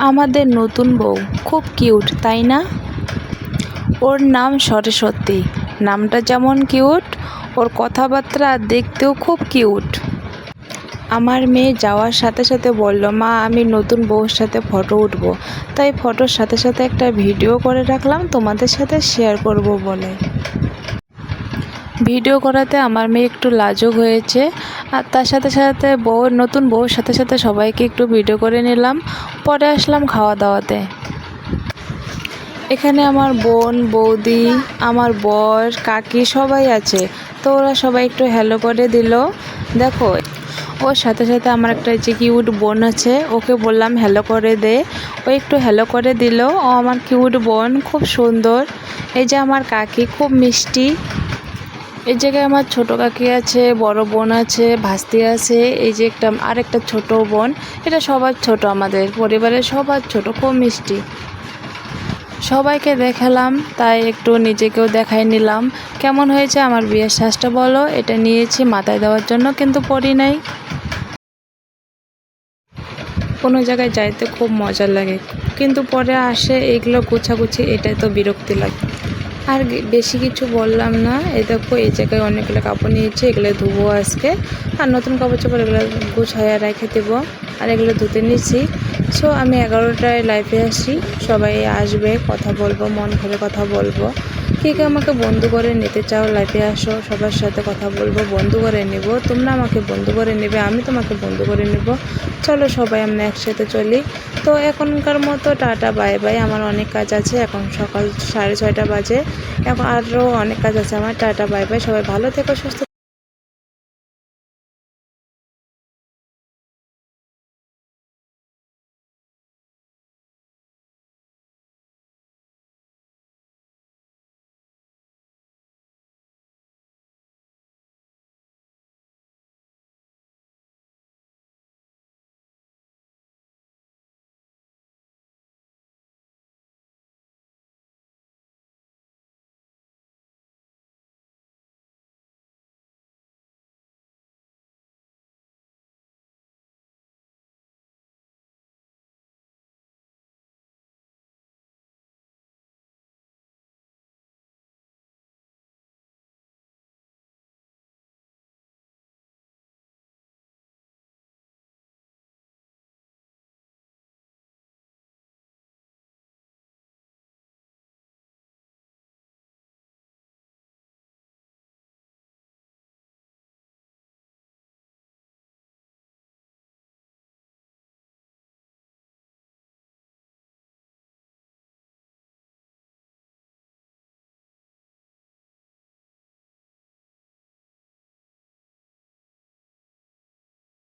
আমাদের নতুন বউ। খুব কিউট, তাই না? ওর নাম সরস্বতী নামটা যেমন কিউট, ওর কথাবার্তা দেখতেও খুব কিউট। আমার মেয়ে যাওয়ার সাথে সাথে বলল, মা, আমি নতুন বউর সাথে ফটো উঠবো। তাই ফটোর সাথে সাথে একটা ভিডিও করে রাখলাম, তোমাদের সাথে শেয়ার করব বলে। ভিডিও করাতে আমার মেয়ে একটু লাজুক হয়েছে। আর তার সাথে সাথে বউ, নতুন বউর সাথে সাথে সবাইকে একটু ভিডিও করে নিলাম। পরে আসলাম খাওয়া দাওয়াতে এখানে আমার বোন, বৌদি, আমার বর, কাকি সবাই আছে। তো ওরা সবাই একটু হ্যালো করে দিল। দেখো, ওর সাথে সাথে আমার একটা যে কিউট বোন আছে, ওকে বললাম হ্যালো করে দে। ও একটু হ্যালো করে দিল। ও আমার কিউট বোন, খুব সুন্দর। এই যে আমার কাকি, খুব মিষ্টি। এই জায়গায় আমার ছোট কাকি আছে, বড় বোন আছে, ভাস্তি আছে, এই যে একটা, আরেকটা ছোট বোন। এটা সবার ছোট আমাদের পরিবারের সবার ছোট, খুব মিষ্টি। সবাইকে দেখালাম, তাই একটু নিজেকেও দেখাই নিলাম। কেমন হয়েছে আমার বিয়ের শ্বাসটা বলো? এটা নিয়েছি মাথায় দেওয়ার জন্য, কিন্তু পরি নাই। কোনো জায়গায় যাইতে খুব মজা লাগে, কিন্তু পরে আসে এগুলো গুছাগুছি, এটাই তো বিরক্তি লাগে। আর বেশি কিছু বললাম না। এই দেখো, এই জায়গায় অনেকগুলো কাপড় নিয়েছি, এগুলো ধুবো আজকে। আর নতুন কাপড় চোপড় এগুলো গুছাইয়া রেখে দেবো। আর এগুলো ধুতে নিচ্ছি সো আমি এগারোটায় লাইফে আসি। সবাই আসবে, কথা বলব, মন ভরে কথা বলব। কে কে আমাকে বন্ধু করে নিতে চাও, লাইফে আসো, সবার সাথে কথা বলব, বন্ধু করে নেব, তোমরা আমাকে বন্ধু করে নেবে, আমি তোমাকে বন্ধু করে নেব। চলো সবাই আমরা একসাথে চলি। তো এখনকার মতো টাটা, বাই বাই। আমার অনেক কাজ আছে, এখন সকাল সাড়ে ছয়টা বাজে। এখন আরও অনেক কাজ আছে আমার। Tata, bye bye. সবাই ভালো থেকো, সুস্থ